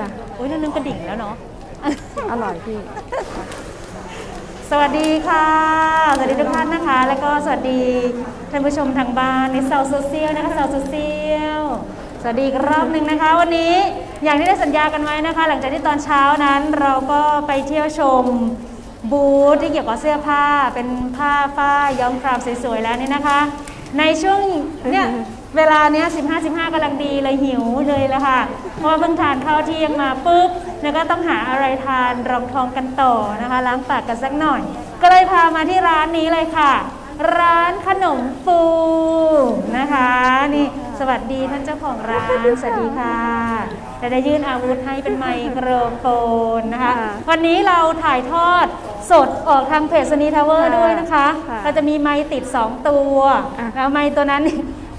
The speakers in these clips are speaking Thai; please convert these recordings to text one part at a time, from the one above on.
จ้ะอุ้ยเราลืมกระดิ่งแล้วเนาะ อร่อยพี่ สวัสดีค่ะ สวัสดีทุกท่านนะคะ แล้วก็สวัสดีท่านผู้ชมทางบ้านในเซาโซเชียลนะคะเซาโซเชียล สวัสดีอีกรอบหนึ่งนะคะ วันนี้อย่างที่ได้สัญญากันไว้นะคะ หลังจากที่ตอนเช้านั้นเราก็ไปเที่ยวชมบูธที่เกี่ยวกับเสื้อผ้าเป็นผ้าฝ้ายย้อมครามสวยๆแล้วนี่นะคะ ในช่วงเนี่ย เวลาเนี้ย15 15กำลังดีเลยหิวเลยละค่ะ เพราะว่าเพิ่งทานข้าวเที่ยงมาปุ๊บ แล้วก็ต้องหาอะไรทานรองท้องกันต่อนะคะ ล้างปากกันสักหน่อย ก็เลยพามาที่ร้านนี้เลยค่ะ ร้านขนมฟูนะคะ นี่สวัสดีท่านเจ้าของร้าน สวัสดีค่ะจะได้ยื่นอาวุธให้เป็นไมโครโฟนนะคะค่ะวันนี้เราถ่ายทอดสดออกทางเพจสนีทาวเวอร์ค่ะด้วยนะคะค่ะเราจะมีไมค์ติด 2 ตัวอะแล้วไมค์ตัวนั้น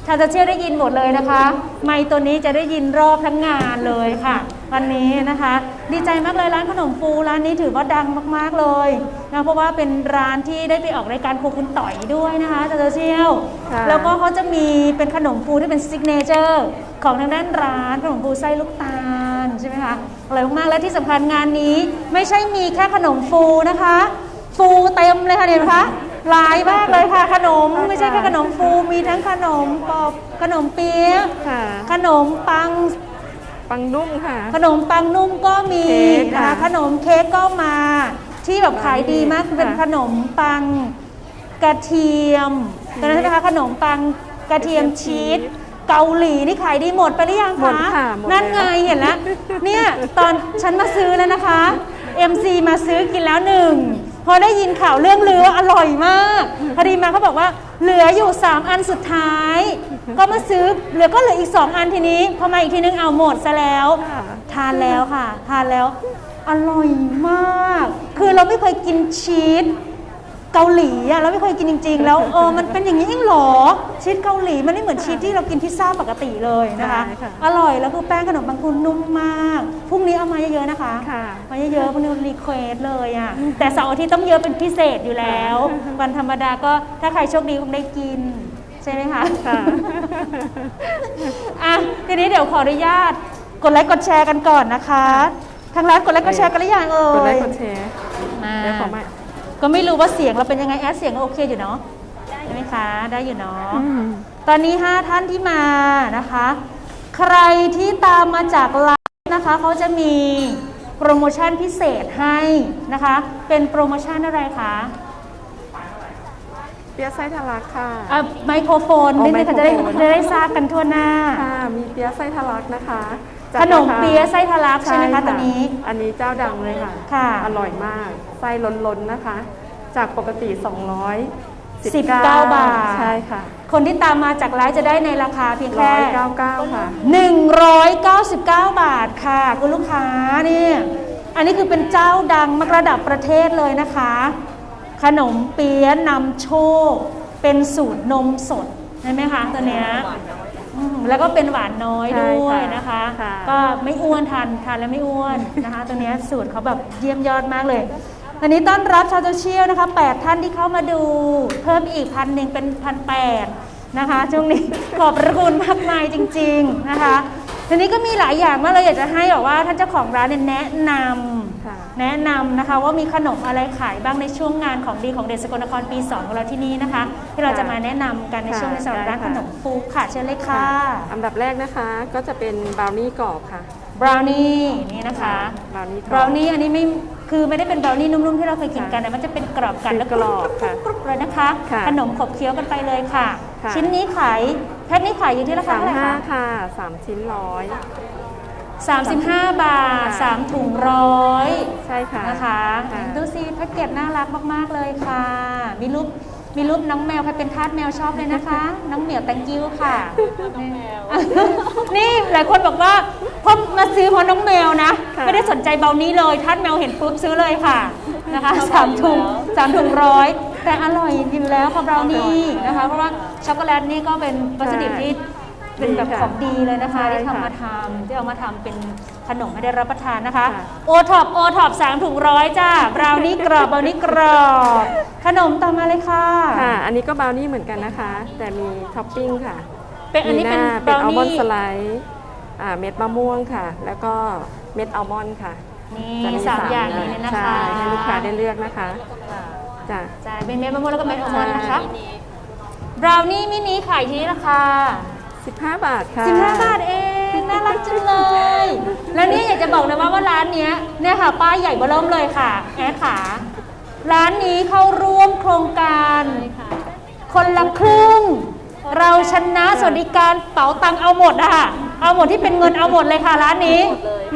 ชาวโซเชียลได้ยินหมดเลยนะคะ ไมค์ตัวนี้จะได้ยินรอบทั้งงานเลยค่ะ วันนี้นะคะ ดีใจมากเลยร้านขนมฟูร้านนี้ถือว่าดังมากๆเลยนะเพราะว่าเป็นร้านที่ได้ไปออกรายการครูคุณต่อยด้วยนะคะชาวโซเชียลค่ะแล้วก็เขาจะมีเป็นขนมฟูที่เป็นซิกเนเจอร์ของทางด้านร้านขนมฟูไส้ลูกตาลใช่ไหมคะอร่อยมากๆและที่สำคัญงานนี้ไม่ใช่มีแค่ขนมฟูนะคะ ฟูเต็มเลยค่ะเห็นไหมคะ หลายมากเลยค่ะขนมไม่ใช่แค่ขนมฟูมีทั้งขนมปอบขนมเปี๊ยะค่ะ ขนมปัง ปังนุ่มค่ะ ขนมปังนุ่มก็มีเค้กนะคะค่ะขนมเค้กก็มา ที่แบบขายดีมากค่ะเป็นขนมปังกระเทียมตอนนั้นใช่ไหมคะขนมปังกระเทียมชีสเกาหลีนี่ขายดีหมดไปหรือยังหมดคะค่ะหมดนั่นไงแล้ว เห็นแล้วเนี่ยตอนฉันมาซื้อแล้วนะคะ MC มาซื้อกินแล้วหนึ่ง พอได้ยินข่าวเรื่องเรืออร่อยมากพอดีมาเขาบอกว่าเหลืออยู่ 3 อันสุดท้าย ก็มาซื้อเหลือก็เหลืออีก 2 อันทีนี้พอมาอีกทีนึงเอาหมดซะแล้ว ทานแล้วค่ะ ทานแล้ว อร่อยมาก คือเราไม่เคยกินชีส เกาหลีอะเราไม่เคยกินจริง ๆ แล้วเออมันเป็นอย่างนี้เองเหรอชีสเกาหลีมันไม่เหมือนชีสที่เรากินพิซซ่าปกติเลยนะคะ ใช่ค่ะ อร่อยแล้วคือแป้งขนมปังคุณนุ่มมากพรุ่งนี้เอามาเยอะๆนะคะ ค่ะ มาเยอะๆพรุ่งนี้รีเควสเลยอะ แต่เสาร์อาทิตย์ต้องเยอะเป็นพิเศษอยู่แล้ว วันธรรมดาก็ถ้าใครโชคดีคงได้กิน ใช่ไหมคะค่ะ อะ ทีนี้เดี๋ยวขออนุญาต กดไลค์กดแชร์กันก่อนนะคะ ทางร้านกดไลค์กดแชร์กันหรือยังเอ่ยกดไลค์กดแชร์มาเดี๋ยวขอมา ก็ไม่รู้ว่าเสียงเราเป็นยังไงแอดเสียงโอเคอยู่เนาะใช่ไหมคะ ได้อยู่เนาะอืมตอนนี้ 5 ท่านที่มานะคะ ใครที่ตามมาจากไลฟ์นะคะเขาจะมีโปรโมชั่นพิเศษให้นะคะ เป็นโปรโมชั่นอะไรคะเปี๊ยะไส้ทะลักค่ะอะไมโครโฟนอ๋อนิดนึงค่ะจะได้ไมโครโฟนจะได้ทราบกันทั่วหน้า ค่ะ มีเปี๊ยะไส้ทะลักนะคะ จากขนมราคาเปี๊ยะไส้ทะลักใช่ไหมคะค่ะตัวนี้ อันนี้เจ้าดังเลยค่ะ ค่ะ อร่อยมาก ไส้ล้นๆนะคะ จากปกติ200 19 บาท ใช่ค่ะคนที่ตามมาจากไลฟ์จะได้ในราคาเพียงแค่ 199 ค่ะ 199 บาทค่ะ คุณลูกค้านี่อันนี้คือเป็นเจ้าดังมากระดับประเทศเลยนะคะ ขนมเปี๊ยะนำโชค เป็นสูตรนมสดเห็นไหมคะตัวเนี้ยอืม แล้วก็เป็นหวานน้อยใช่ด้วยค่ะนะคะค่ะก็ไม่อ้วนทานทานแล้วไม่อ้วนนะคะ ตัวเนี้ยสูตรเขาแบบเยี่ยมยอดมากเลยวันนี้ต้อนรับชาวโซเชียลนะคะแปดท่านที่เข้ามาดู เพิ่มอีกพันหนึ่งเป็นพันแปดนะคะช่วงนี้ขอบพระคุณมากมายจริง ๆนะคะ ทีนี้ก็มีหลายอย่างมากเลยอยากจะให้แบบว่าท่านเจ้าของร้านเนี่ยแนะนำค่ะแนะนำนะคะว่ามีขนมอะไรขายบ้างในช่วงงานของดีของเดชสกลนครปี2ของเราที่นี่นะคะ ที่เราจะมาแนะนำกันในค่ะช่วงในสำหรับร้านได้ขค่ะนมฟูค่ะเชิญเลยค่ะอันดับแรกนะคะก็จะเป็นบราวนี่กรอบค่ะบราวนี่นี่นะคะ บราวนี่กบรราอวบนี่อันนี้ไม่ คือไม่ได้เป็นบราวนี่นุ่มๆที่เราเคยกินกันค่ะนะมันจะเป็นกรอบกันเป็นแล้วกรอบค่ะกรุบๆเลยนะคะค่ะขนมขบเคี้ยวกันไปเลยค่ะค่ะ ชิ้นนี้ขายแพ็คนี้ขายอยู่ที่ราคาสามเท่าไหร่ห้าคะค่ะสามชิ้นร้อย35 บาทค่ะ3ถุงร้อยใช่ค่ะนะคะค่ะดูสิแพ็กเกจน่ารักมาก ๆ เลยค่ะ มีรูป มีรูปน้องแมวใครเป็นทาสแมวชอบเลยนะคะ น้องเหมียวแตงกิ้วค่ะนี่หลายคนบอกว่าพอมาซื้อเพราะน้องแมวนะ ค่ะ ไม่ได้สนใจเบานี้เลยทาสแมวเห็นปุ๊บซื้อเลยค่ะนะคะสามถุงสามถุงร้อยแต่อร่อยอยู่แล้วค่ะเบานี่นะคะ เพราะว่าช็อกโกแลตนี่ก็เป็นวัตถุดิบที่ เป็นแบบของดีเลยนะคะใช่ที่ค่ะทำมาทำที่เอามาทำเป็นขนมให้ได้รับประทานนะคะค่ะ โอท็อปโอท็อปสามถุงร้อยจ้าบราวนี่กรอบบราวนี่กรอบ ขนมตามมาเลยค่ะ ค่ะ อันนี้ก็บราวนี่เหมือนกันนะคะ แต่มีท็อปปิ้งค่ะเป็นอันนี้มีหเป็นน้าบเป็นราวอัลมอนด์นี่สไลด์อ่าเม็ดมะม่วงค่ะ แล้วก็เม็ดอัลมอนด์ค่ะนี่จะมีสามอย่างนี้เลยนะคะใช่ให้ลูกค้าได้เลือกนะคะค่ะจ้ะ จ่ายเป็นเม็ดมะม่วงแล้วก็เม็ดอัลมอนด์นะคะใช่บราวนี่มินิขายที่ราคา 15 บาทค่ะ 15 บาทเอง น่ารักจังเลย แล้วนี่อยากจะบอกเลยว่าว่าร้านเนี้ยเนี่ยค่ะ ป้ายใหญ่เบอเริ่มเลยค่ะ แอดขา ร้านนี้เข้าร่วมโครงการ คนละครึ่ง เราชนะสวัสดิการเป๋าตังค์เอาหมดอะค่ะ เอาหมดที่เป็นเงินเอาหมดเลยค่ะ ร้านนี้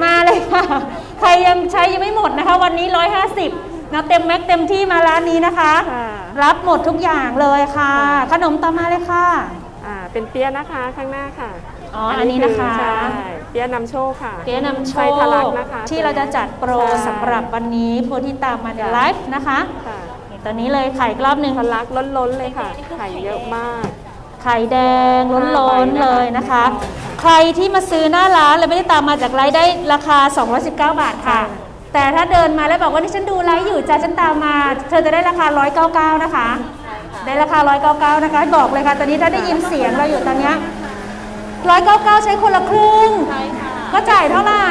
มาเลยค่ะ ใครยังใช้ยังไม่หมดนะคะ วันนี้ 150นะเต็มแม็กเต็มที่มาร้านนี้นะคะค่ะรับหมดทุกอย่างเลยค่ะ ขนมต่อมาเลยค่ะอ่า เป็นเปี๊ยะนะคะข้างหน้าค่ะอ๋ออันนี้นะคะ ใช่เปี๊ยะนำโชคค่ะเปี๊ยะนำโชไส้คทะลักนะคะที่เราจะจัดโปรใช่สำหรับวันนี้โพธิตามมาในจ้ะไลฟ์นะคะค่ะนี่ตอนนี้เลยไข่อีกรอบหนึ่งทะลักล้นๆเลยค่ะไข่เยอะมาก ไข่แดงล้นห้าใบๆนะคะเลยนะคะ ใครที่มาซื้อหน้าร้านเลยไม่ได้ตามมาจากไลฟ์ได้ราคา 219 บาทค่ะ แต่ถ้าเดินมาแล้วบอกว่านี่ฉันดูไลฟ์อยู่จ้าฉันตามมา เธอจะได้ราคา 199 นะคะ ได้ราคา 199 นะคะ บอกเลยค่ะ ตอนนี้ถ้าได้ยินเสียงเราอยู่ตอนเนี้ย199 ใช้คนละครึ่ง ใช่ค่ะก็จ่ายเท่าไหร่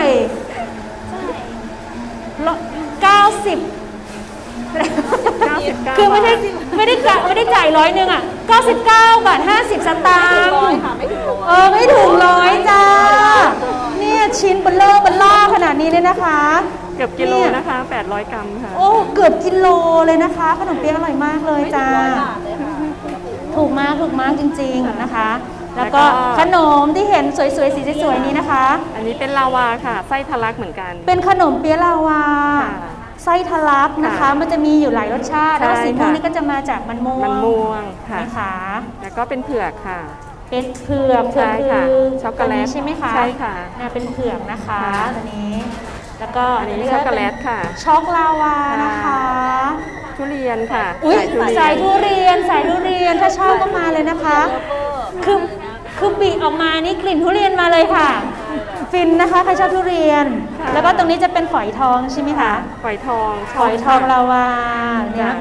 เก้าสิบ99คือไม่ได้บาทไม่ได้จ่ายไม่ได้จ่ายร้อยหนึ่งอะ 99 บาท 50 สตางค์ร้อยค่ะไม่ถึงร้อยเออไม่ถึงร้อยจ้า เนี่ยชิ้นเบลเลอร์เบลล่าขนาดนี้เลยนะคะ เกือบกิโลเนี่ยนะคะ 800 กรัมค่ะ โอ้ เกือบกิโลเลยนะคะ ขนมเปี๊ยะอร่อยมากเลยไม่ถึจ้างร้อยบาทเลยค่ะถูกมากถูกมากจริง ๆนะคะแล้วก็แล้วก็ขนมที่เห็นสวยๆสีสวยๆนี้นะคะ อันนี้เป็นลาวาค่ะ ไส้ทะลักเหมือนกัน เป็นขนมเปี๊ยะลาวาค่ะไส้ทะลักนะคะค่ะมันจะมีอยู่หลายรสชาติใช่แล้วสีม่วงค่ะนี่ก็จะมาจากมันม่วง มันม่วงค่ะนะคะแล้วก็เป็นเผือกค่ะ เป็นเผือกเผือกใช่คืค่ะอช็อกโกแลตตัวนี้ใช่ไหมคะ ใช่ค่ะเนี่ยเป็นเผือกนะคะค่ะตัวนี้ แล้วก็อันนี้ช็อกโกแลตค่ะ ช็อกลาวานะคะ ทุเรียนค่ะอุ้ยทุเรีสายนทุเรียนสายทุเรียนถ้าชอบก็มาเลยนะคะ คือคือบีออกมานี่กลิ่นทุเรียนมาเลยค่ะ ฟินนะคะใครชอบทุเรียนค่ะแล้วก็ตรงนี้จะเป็นฝอยทองใช่ไหมคะฝอยทองฝอยทองค่ะลาวาเนี่ยจ้ะ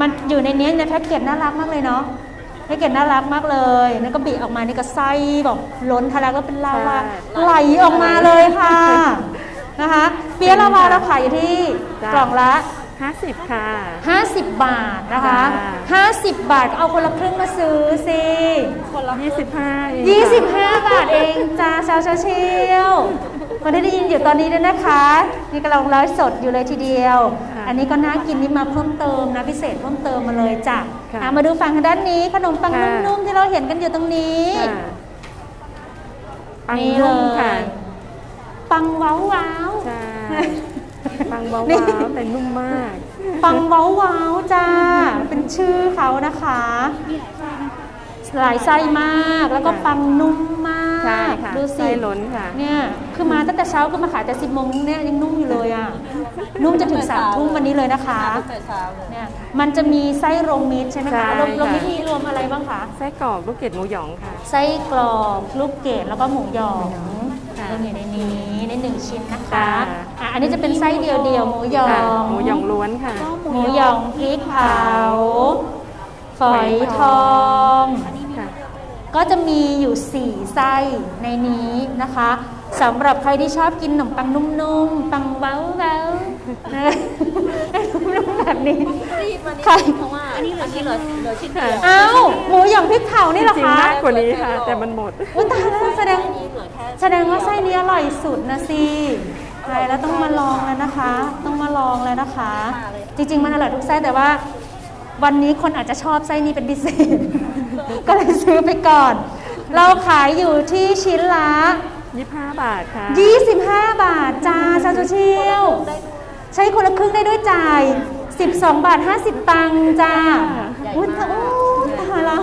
มันอยู่ในนี้ในแพ็กเกจน่ารักมากเลยเนาะแพ็กเกจน่ารักมากเลย แล้วก็บีออกมานี่ก็ไส้แบบล้นทะลักแล้วเป็นลาวาไหลออกมาเลยค่ะ นะคะเปี๊ยะลาวาเราขายอยู่ที่กล่องละ 50 ค่ะ 50 บาทนะคะจ้50 บาทก็เอาคนละครึ่งมาซื้อสิ 25เองค่ะ25 บาทเองจ้าชาวเชียวคนที่ได้ยินอยู่ตอนนี้ด้วยนะคะ นี่กำลังไลฟ์สดอยู่เลยทีเดียวค่ะอันนี้ก็น่ากินนี่มาเพิ่มเติมนะพิเศษเพิ่มเติมมาเลยจ้ะค่ะ อะมาดูฝั่งทางด้านนี้ขนมปังค่ะนุ่มๆที่เราเห็นกันอยู่ตรงนี้ ค่ะปังนี่นุ่มเลยค่ะ ปังว้าวว้าวใช่ปังเบานี่ๆแต่นุ่มมาก ปังว้าวว้าวจ้า เป็นชื่อเขานะคะหลายไส้มากแล้วก็ค่ะปังนุ่มมากใช่ค่ะดูสิไส้ล้นค่ะ เนี่ยคือมาตั้งแต่เช้าก็มาขายแต่สิบโมงเนี่ยยังนุ่มอยู่เลยอะนุ่มจะถึงสามทุ่มวันนี้เลยนะคะตั้งแต่เช้าเลยเนี่ยมันจะมีไส้โรงมิตรใช่ไหมใช่คะโรงโรงค่ะมิตรมีรวมอะไรบ้างคะไส้กรอกลูกเกดหมูหยองค่ะไส้กรอกลูกเกดแล้วก็หมูหยอง ค่ะรวมอยู่ในนี้ในหนึ่งชิ้นนะคะค่ะอะอันนี้จะเป็นไส้เดียวเดียวๆหมูหยอค่ะงหมูหยองล้วนค่ะ หมูหยองพริกเผาฝอยทอง ค่ะ ก็จะมีอยู่ 4 ไส้ในนี้นะคะสำหรับใครที่ชอบกินขนมปังนุ่มๆ ปังเว้าเว้านะคะนุ่มๆแบบนี้ รีบมานิดใครนึงเพราะว่าอันนี้เหลือชิ้นเหลือเหลือชิ้นเดียวอ้าวหมูหยองพริกเผานี่เหรอจริงคะมากกว่านี้ค่ะ แต่มันหมดอุ้ยตายแล้วแสดงนี่เหลือแค่แสดงว่าไส้นี้อร่อยสุดนะสิใช่แล้วต้องมาลองแล้วนะคะ ต้องมาลองแล้วนะคะ จริง ๆ มันอร่อยทุกไส้แต่ว่า วันนี้คนอาจจะชอบไส้นี้เป็นพิเศษ ก็เลยซื้อไปก่อน เราขายอยู่ที่ชิ้นละ 25 บาทค่ะ 25 บาทจ้าซาซูชิล ใช้คนละครึ่งได้ด้วยจ่าย 12 บาท 50 ตังค์จ้าอุ้ยโอ้ตายแล้ว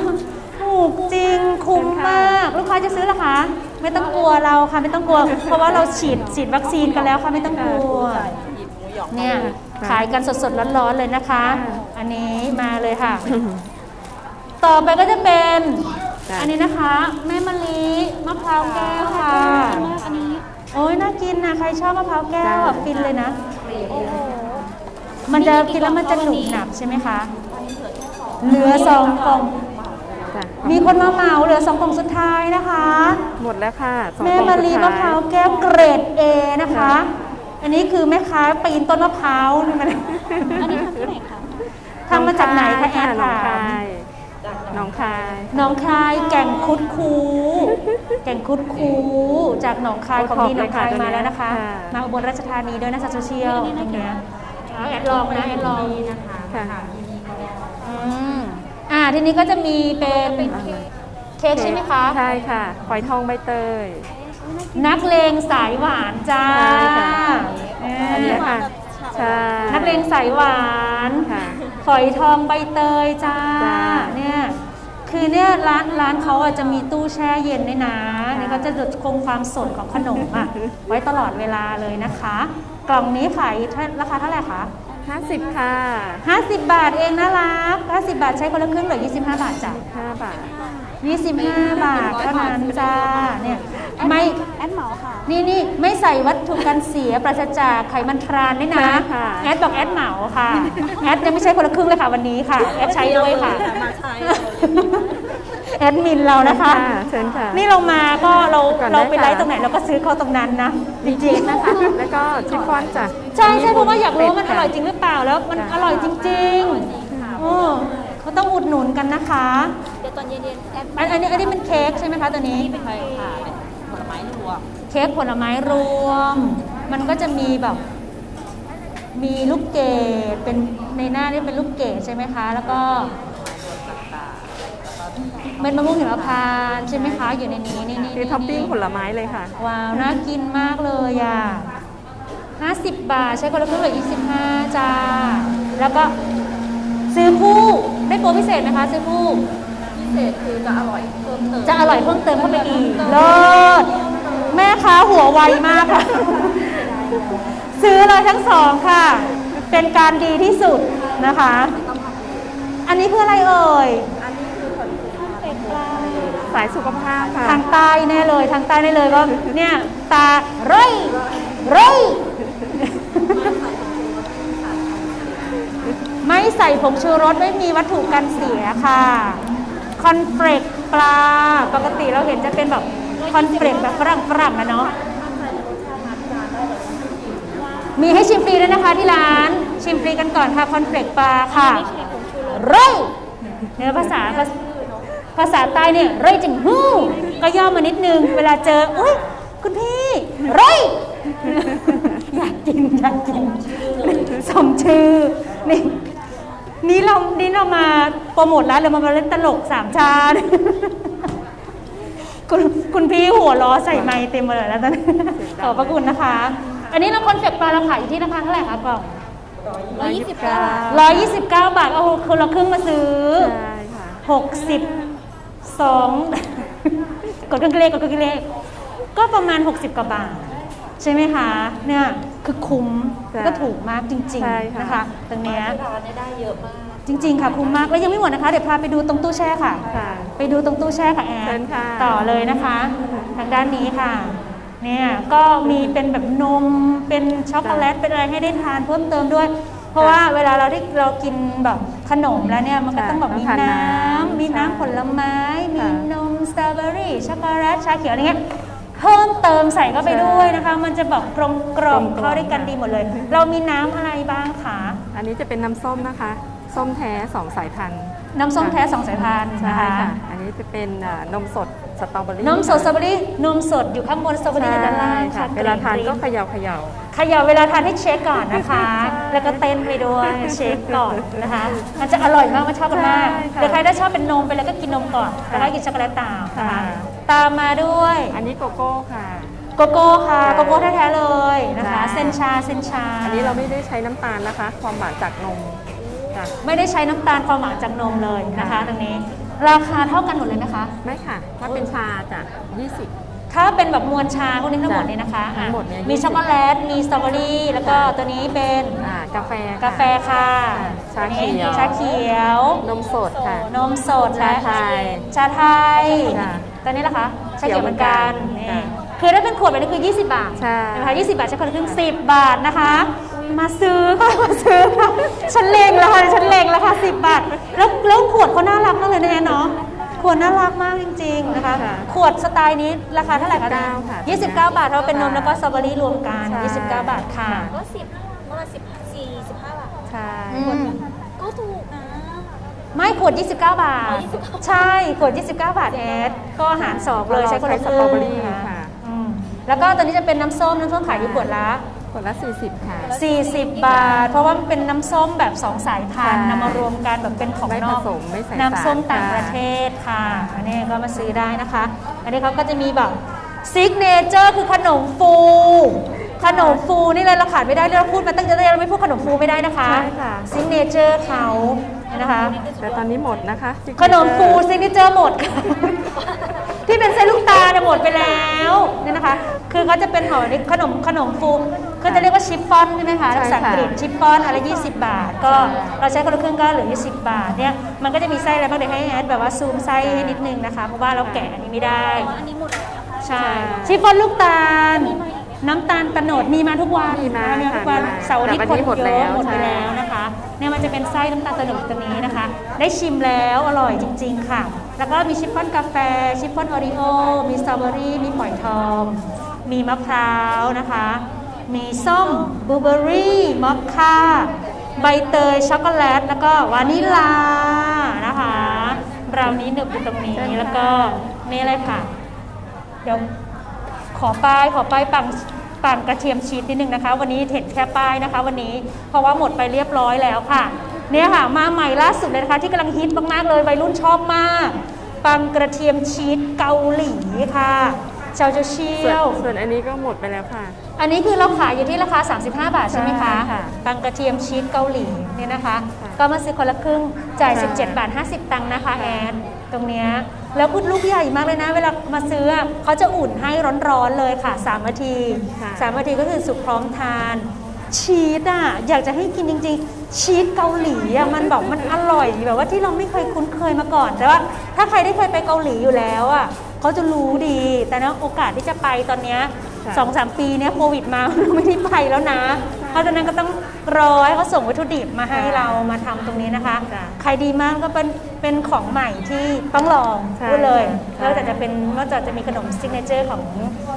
ถูกจริงคุ้มมาก ลูกค้าจะซื้อเหรอคะ ไม่ต้องกลัวเราค่ะไม่ต้องกลัว เพราะว่าเราฉีดฉีดวัคซีนกันแล้วค่ะไม่ต้องกลัวหยิบหมูหยองเนี่ยค่ะขายกันสดๆร้อนๆเลยนะคะค่ะอันนี้มาเลยค่ะ ต่อไปก็จะเป็นจ้ะอันนี้นะคะ แม่มะลิมะพร้าวแก้วค่ะอันนี้โอ้ยน่ากินนะใครชอบมะพร้าวแก้วอะจ้ะฟินเลยนะ มันจะกินแล้วมันจะหนุบหนับใช่ไหมคะ เหลือสองกล่อง จ้ะมีคนมาเหมาเหลือสองกล่องสุดท้ายนะคะ หมดแล้วค่ะสองแม่กล่องมารีสุดมะท้ยพร้าวแก้วเกรด A นะคะ อันนี้คือแม่ค้าปีนต้นมะพร้าวนี่มันอันนี้ทำที่ไหนคะ ทำมาจากไหนคะแอดหนองค่ะคายหน องคายหนองคายแก่งคุดคู แก่งคุดคู จากหนองคายของดีหนองคายมาแล้วนะคะ มาอุบลราชธานีด้วยนะคะโซเชียลตรงเนี้ยเอาแอดลองนะแอดลองนะคะค่ะอืมอ่าทีนี้ก็จะมีเป็นเค้กใช่ไหมคะ ใช่ค่ะฝอยทองใบเตย นักเลงสายหวานจ้าใช่ค่ะอ่าอันนี้ค่ะใช่นักเลงสายหวานค่ะฝอยทองใบเตยจ้าจ้าเนี่ย คือเนี่ยร้านร้านเขาอะจะมีตู้แช่เย็นด้วยนะค่ะเนี่ยก็จะคงความสดของขนมอะไว้ตลอดเวลาเลยนะคะ กล่องนี้ขายเท่าราคาเท่าไหร่คะ50 ค่ะ 50 บาทเองน่ารัก50 บาทใช้คนละครึ่งเหลือ25 บาทจ้ะ5บาท 25 บาทเท่านั้นจ้าเนี่ยไม่แอดเหมาค่ะ นี่นี่ไม่ใส่วัตถุกันเสียปราศจากไขมันทรานด้วยนะใช่ค่ะแอดบอกแอดเหมาค่ะแอดยังไม่ใช่คนละครึ่งเลยค่ะวันนี้ค่ะแอดใช้ด้วยค่ะมาใช้แอดมินเรานะคะเชิญค่ะ นี่เรามาก็เราก่อนได้เราไปไลฟ์ค่ะตรงไหนเราก็ซื้อเข้าตรงนั้นนะจริงๆนะคะ แล้วก็ชิฟฟ่อนจ้ะใช่ใช่เพราะว่าอยากรู้ว่ามันอเป็ดร่อยค่ะจริงหรือเปล่าแล้วมันค่ะอร่อยจริงๆโอ้เขาต้องอุดหนุนกันนะคะเดี๋ยว ตอนเย็นๆแอดอันอันนี้อันนี้เป็นเค้กใช่ไหมคะตัวนี้เป็นใครค่ะเป็นผลไม้รวมเค้กผลไม้รวม มันก็จะมีแบบ มีลูกเกดเป็นในหน้านี่เป็นลูกเกดใช่ไหมคะ แล้วก็เป็นมะม่วงหิมพานต์ใช่ไหมคะอยู่ในนี้นี่นี่คือท็อปปิ้งผลไม้เลยค่ะ ว้าวน่ากินมากเลยอะ50 บาท ใช้คนละครึ่งเหลือ25จ้าแล้วก็ซื้อคู่ได้โปรพิเศษไหมคะซื้อคู่พิ เศษคือจะอร่อยเพิ่มเติมจะอร่อยเพิ่มเติมเข้าไปอีกเลิศแม่ค้าหัวไวมากค่ะ ซื้อเลยทั้งสองค่ะ เป็นการดีที่สุดนะคะ อันนี้คืออะไรเอ่ยสายสุขภาพค่ะทางใต้แน่เลยทางใต้แน่เลยว่าเนี่ยตาเร่ยเร่ยไม่ใส่ผงชูรสไม่มีวัตถุกันเสียค่ะ คอนเฟลกปลา ปกติเราเห็นจะเป็นแบบคอนเฟลกแบบฝรั่งฝรั่งนะเนาะมีให้ชิมฟรีด้วยนะคะที่ร้าน ชิมฟรีกันก่อนค่ะคอนเฟลกปลาค่ะเร่ยเนื้อภาษาภาษาภาษาใต้เนี่ยเร่ยจึงฮู้ก็ย่อมานิดนึง เวลาเจออุ้ยคุณพี่เร่ยอยากกินอยากกินสมชื่อนี่ นี่เรานี่เรามาโปรโมทร้านเรามาเล่นตลกสามชาติคุณคุณพี่หัวล้อใส่ไม้เต็มเลยแล้วตอนนี้ขอบพระคุณนะคะ อันนี้เราคอนเฟกต์ปลาเราขายอยู่ที่ราคาเท่าไหร่คะกล่องร้อยยี่สิบเก้าร้อยยี่สิบเก้าบาทเอาคนละครึ่งมาซื้อใช่ค่ะหกสิบสองกดเครื่องเลขกดเครื่องเลขก็ประมาณ60กว่าบาท ใช่ไหมคะ เนี่ย คือคุ้มใช่ก็ถูกมากจริงใช่ๆค่ะ นะคะตรงเนี้ยร้านเนี่ยได้เยอะมากจริง ๆ ค่ะคุ้มมากแล้วยังไม่หมดนะคะ เดี๋ยวพาไปดูตรงตู้แช่ค่ะ ค่ะ ไปดูตรงตู้แช่ค่ะแอเชินญค่ะ ต่อเลยนะคะ ทางด้านนี้ค่ะ เนี่ยก็มีเป็นแบบนมเป็นช็อกโกแลตเป็นอะไรให้ได้ทานเพิ่มเติมด้วย เพราะว่าเวลาเราที่เรากินแบบขนมแล้วเนี่ยมันก็ต้องแบบมีต้องทานน้น้ำำมีน้ำผลไม้ มีค่ะนมสตรอเบอรี่ช็อกโกแลตชาเขียวอะไรเงี้ย เพิ่มเติมใส่เข้าไปด้วยนะคะ มันจะแบบกลมกล่อมกลมๆเข้าด้วยกันดีหมดเลยเรามีน้ำอะไรบ้างคะอันนี้จะเป็นน้ำส้มนะคะ ส้มแท้สองสายพันธุ์น้ำส้มแท้สองสายพันธุ์ใช่นะคะค่ะ อันนี้จะเป็นอ่านมสดสตรอเบอรี่นมสดสตรอเบอรี่นมสดอยู่ข้างบนสตรอเบอรี่อยู่ด้านล่างค่ะค่ะเวลาทานก็กเขรี๊ดย่าเขย่าเขย่าเวลาทานให้เช็คก่อนนะคะ แล้วก็เต้นไปด้วยเช็คก่อนนะคะ มันจะอร่อยมากมันชอบกันมากใช่ค่ะหรือใครถ้าชอบเป็นนมไปแล้วก็กินนมก่อนแล้วก็กินช็อกโกแลตตามนะคะ ค่ะ ตามมาด้วย อันนี้โกโก้ค่ะ โกโก้ค่ะ โกโก้แท้ๆเลยนะคะค่ะเซนชา เซนชา อันนี้เราไม่ได้ใช้น้ำตาลนะคะ ความหวานจากนมค่ะไม่ได้ใช้น้ำตาลความหวานจากนมเลยนะคะค่ะตรงนี้ ราคาเท่ากันหมดเลยไหมคะ ไม่ค่ะ ถ้าเป็นชาจะ20 ถ้าเป็นแบบมวลชาพวกนี้ทั้งหมดเนี่ยนะคะทั้งหมดเนี่ยอะมี20ช็อกโกแลต มีสตรอเบอรี่ แล้วก็ตัวนี้เป็นอ่ากาแฟค่ะ กาแฟค่ะชาเขียว อันนี้ชาเขียว นมสดค่ะ นมสดชาไทย ชาไทยค่ะ ตอนนี้ล่ะคะชาเขียวเหมือนกันเขียวเหมือนกันนี่ค่ะคือถ้าเป็นขวดแบบนี้คือ 20 บาทใช่ นะคะ20 บาทใช้คนละครึ่ง10 บาทนะคะ มาซื้อค่ะมาซื้อค่ะฉันเลงแล้วค่ะฉันเลงแล้วค่ะ10 บาท แล้วแล้วขวดเขาน่ารักมากเลยนะแอนเนาะขขวดน่ารักมากจริง ๆนะคะ ค่ะขวดสไตล์นี้ราคาเท่าไหร่คะ29ค่ะ29 บาทเพราะว่าเป็นนมแล้วก็สตรอเบอรี่รวมกัน ใช่ 29 บาทค่ะ ก็สิบประมาณสิบสี่สิบห้าบาท ใช่ อืมก็ถูกนะ ไม่ขวด 29 บาทอ๋อ29ใช่ขวด 29 บาทแอดก็หารสองเลยใช้คนละคใช้รึ่สตรอเบองรี่นะค่ะอืมแล้วก็ตอนนี้จะเป็นน้ำส้มน้ำส้มขายอยู่ขวดละ ขวดละ 40 ค่ะ 40 บาท เพราะว่ามันเป็นน้ำส้มแบบ2สายพันธุ์ใช่นำมารวมกันแบบเป็นของไม่นผอกสมไม่ใส่น้ำส้มสารต่างค่ะประเทศค่ะ อันนี้ก็มาซื้อได้นะคะ อันนี้เขาก็จะมีแบบซิกเนเจอร์คือขนมฟู ขนมฟูนี่เลยเราขาดไม่ได้เลยเราพูดมาตั้งแต่เราไม่พูดขนมฟูไม่ได้นะคะใช่ค่ะ ซิกเนเจอร์เขาเนี่ยนะคะ แต่ตอนนี้หมดนะคะขนมฟูซิกเนเจอร์หมดค่ะ ที่เป็นไส้ลูกตาลน่ะหมดไปแล้วเนี่ยนะคะ คือเขาจะเป็นห่อในขนมขนมฟูเขาจะเรียกว่าชิฟฟ่อนใช่ไหมคะใช่ภาษาอังกฤษค่ะชิฟฟ่อนอะไร20 บาท ก็เราใช้คนละครึ่งก็เหลือ20บาทเนี่ยมันก็จะมีไส้อะไรบ้างเดี๋ยวให้แอดแบบว่าซูมไส้ให้นิดนึงนะคะเพราะว่าเราแกะอันนี้ไม่ได้แต่ว่าอันนี้หมดแล้วนะคะ ใช่ชิฟฟ่อนลูกตาล น้ำตาลตะโนดมีมาทุกวันมีมาทุกวันค่ะเสาร์อาทิตย์แต่ควันนนี้หมดเยแล้อะวหมดไปใช่ แล้วนะคะ เนี่ยมันจะเป็นไส้น้ำตาลตะโนดตัวนี้นะคะ ได้ชิมแล้วอร่อยจริง ๆ ค่ะ แล้วก็มีชิฟฟ่อนกาแฟ ชิฟฟ่อนโอริโอ มีสตรอเบอรี่ มีฝอยทอง มีมะพร้าวนะคะ มีส้มบลูเบอรี่มอคค่าใบเตยช็อกโกแลต แล้วก็วานิลลานะคะบราวนี้หนึบอยู่ตรงนี้แล้วก็นี่เลยค่ะ เดี๋ยวขอป้ายขอป้ายปัง ปังกระเทียมชีสนิดนึงนะคะ วันนี้เห็นแค่ป้ายนะคะ วันนี้เพราะว่าหมดไปเรียบร้อยแล้วค่ะ เนี่ยค่ะมาใหม่ล่าสุดเลยนะคะที่กำลังฮิตมากๆเลยวัยรุ่นชอบมาก ปังกระเทียมชีสเกาหลีค่ะเจ้าเจ้าเชี่ส่วนยว ส่วนอันนี้ก็หมดไปแล้วค่ะ อันนี้คือเราขายอยู่ที่ราคา 35 บาทใช่ไหมคะใช่ค่ะปังกระเทียมชีสเกาหลีเนี่ยนะคะ ค่ะก็มาซื้อคนละครึ่งจ่าย ค่ะ17 บาท 50 ตังค์นะคะแอนตรงเนี้ย แล้วพูดลูกใหญ่มากเลยนะ เวลามาซื้ออะเขาจะอุ่นให้ร้อนๆเลยค่ะ3นาทีค่ะ3นาทีก็คือสุกพร้อมทาน ชีสอะอยากจะให้กินจริง ๆ ชีสเกาหลีอะมันแบบมันอร่อยแบบว่าที่เราไม่เคยคุ้นเคยมาก่อน แต่ว่าถ้าใครได้เคยไปเกาหลีอยู่แล้วอะเขาจะรู้ดี แต่นะโอกาสที่จะไปตอนเนี้ยค่ะสองสามปีเนี้ยโควิดมาเราไม่ได้ไปแล้วนะ เพราะฉะนั้นก็ต้องรอให้เขาส่งวัตถุดิบมาให้ค่ะเรามาทำตรงนี้นะคะค่ะใครดีมากก็เป็นเป็นของใหม่ที่ต้องลองใช่พูดเลยใช่แล้วแต่จะเป็นนอกจากจะมีขนมซิกเนเจอร์ของ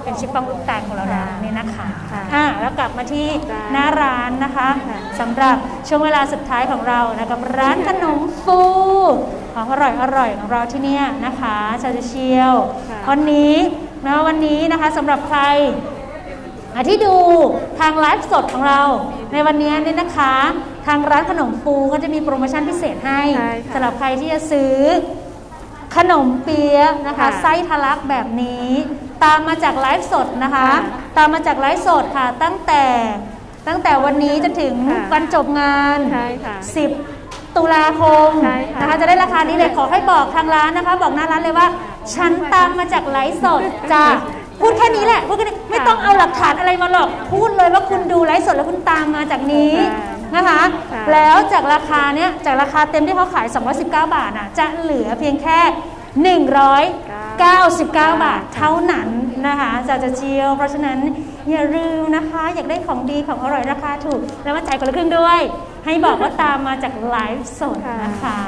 เป็นชิปปองลูกตาลของเราแล้วนี่นะคะค่ะอะแล้วกลับมาที่จ้าหน้าร้านนะคะค่ะสำหรับช่วงเวลาสุดท้ายของเรานะกับร้านขนมฟูของอร่อยอร่อยของเราที่เนี่ยนะคะชาเชียวค่ะ วันนี้นะวันนี้นะคะสำหรับใครอะ ที่ดูทางไลฟ์สดของเราในวันนี้เนี่ยนะคะ ทางร้านขนมฟูก็จะมีโปรโมชั่นพิเศษให้ใช่ค่ะสำหรับใครที่จะซื้อ ขนมเปี๊ยะนะคะค่ะไส้ทะลักแบบนี้ ตามมาจากไลฟ์สดนะคะ ค่ะตามมาจากไลฟ์สดค่ะตั้งแต่ตั้งแต่วันนี้จนถึงค่ะวันจบงาน ใช่ค่ะ10 ตุลาคมใช่ค่ะนะคะจะได้ราคานี้เลยขอให้บอกทางร้านนะคะ บอกหน้าร้านเลยว่า ฉันตามมาจากไลฟ์สดจ้า พูดแค่นี้แหละพูดแค่นี้ไม่ต้องเอาหลักฐานอะไรมาหรอกพูดเลยว่าคุณดูไลฟ์สดแล้วคุณตามมาจากนี้นะคะ ค่ะแล้วจากราคาเนี้ยจากราคาเต็มที่เขาขาย 219 บาทอะจะเหลือเพียงแค่ 199 บาทเท่านั้นนะคะจะจะเจียว เพราะฉะนั้นอย่าลืมนะคะ อยากได้ของดีของอร่อยราคาถูก แล้วมาจ่ายคนละครึ่งด้วย ให้บอกว่าตามมาจากไลฟ์สดนะคะ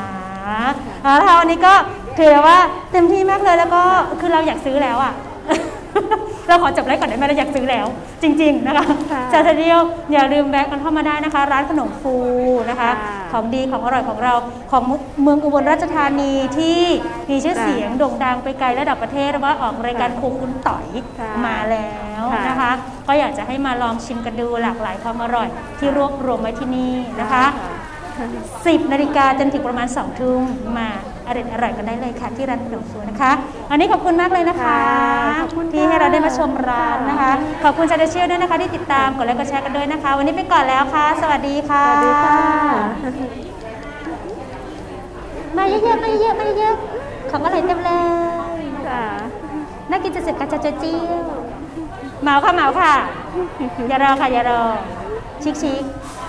เอาละค่ะวันนี้ก็ถือว่าเต็มที่มากเลยแล้วก็คือเราอยากซื้อแล้วอะ เราขอจบไลฟ์ก่อนได้ไหมเราอยากซื้อแล้ว จริง ๆ นะคะค่ะจากเดียวอย่าลืมแวะกันเข้ามาได้นะคะ ร้านขนมฟูนะคะค่ะของดีของอร่อยของเราของเมืองอุบลราชธานีที่มีชื่อเสียงโด่งดังไปไกลระดับประเทศว่าออกรายการครูคุณต่อยค่ะมาแล้วค่ะนะคะ ก็อยากจะให้มาลองชิมกันดูหลากหลายความอร่อย ที่รวบรวมไว้ที่นี่นะคะ10นาฬิกาจนถึงประมาณ2ทุ่มมาอร่อยอร่อยกันได้เลยค่ะที่ร้านขนมฟูนะคะ วันนี้ขอบคุณมากเลยนะคะค่ะขอบคุณที่ค่ะให้เราได้มาชมร้านนะคะ ขอบคุณชาเดเชียลด้วยนะคะ ที่ติดตามกดไลค์กดแชร์กันด้วยนะคะ วันนี้ไปก่อนแล้วค่ะ สวัสดีค่ะ สวัสดีค่ะ มาเยอะๆมาเยอะๆมาเยอะๆของอร่อยเต็มเลยจ้าน่ากินจะเสร็จกันจะเจียวเหมาค่ะเหมาค่ะ อย่ารอค่ะอย่ารอชิคชิคๆ